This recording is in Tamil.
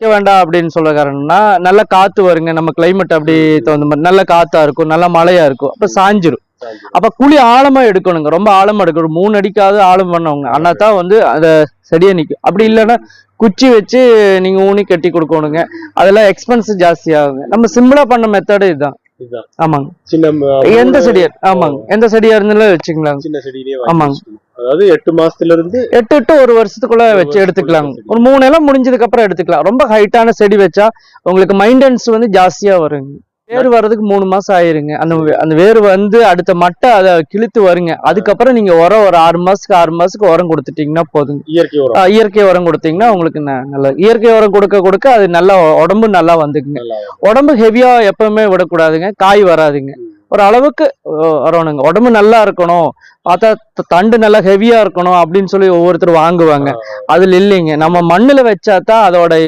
வைக்க வேண்டாம் அப்படின்னு சொல்ல காரணம்னா நல்ல காத்து வருங்க. நம்ம கிளைமேட் அப்படி தகுந்த மாதிரி நல்ல காத்தா இருக்கும் நல்ல மழையா இருக்கும். அப்ப சாஞ்சிரும். அப்ப குழி ஆழமா எடுக்கணுங்க. ரொம்ப ஆழமா எடுக்கணும் மூணு அடிக்காவது ஆழம் பண்ணவங்க. ஆனா தான் வந்து அந்த செடியை நிக்கும். அப்படி இல்லைன்னா குச்சி வச்சு நீங்க ஊனி கட்டி கொடுக்கணுங்க. அதெல்லாம் எக்ஸ்பென்ஸ் ஜாஸ்தி ஆகுங்க. நம்ம சிம்பிளா பண்ண மெத்தடு இதுதான். ஆமாங்க. சின்ன எந்த செடியா ஆமாங்க. எந்த செடியா இருந்தாலும் வச்சுக்கலாங்க. சின்ன செடியிலேயே ஆமாங்க. அதாவது எட்டு மாசத்துல இருந்து எட்டு எட்டு ஒரு வருஷத்துக்குள்ள வச்சு எடுத்துக்கலாங்க. ஒரு மூணு இலம் முடிஞ்சதுக்கு அப்புறம் எடுத்துக்கலாம். ரொம்ப ஹைட்டான செடி வச்சா உங்களுக்கு மைண்டன்ஸ் வந்து ஜாஸ்தியா வருங்க. வேர் வர்றதுக்கு மூணு மாசம் ஆயிருங்க. அந்த அந்த வேர் வந்து அடுத்த மட்டை அதை கிழித்து வருங்க. அதுக்கப்புறம் நீங்க உரம் ஒரு ஆறு மாசத்துக்கு ஆறு மாசத்துக்கு உரம் கொடுத்துட்டீங்கன்னா போதுங்க. இயற்கை உரம். இயற்கை உரம் கொடுத்தீங்கன்னா உங்களுக்கு நல்ல இயற்கை உரம் கொடுக்க கொடுக்க அது நல்லா உடம்பு நல்லா வந்துக்குங்க. உடம்பு ஹெவியா எப்பவுமே விடக்கூடாதுங்க. காய் வராதுங்க. ஒரு அளவுக்கு வரணுங்க. உடம்பு நல்லா இருக்கணும். பார்த்தா தண்டு நல்லா ஹெவியா இருக்கணும் அப்படின்னு சொல்லி ஒவ்வொருத்தர் வாங்குவாங்க. அதுல இல்லைங்க. நம்ம மண்ணுல வச்சா தான் அதோட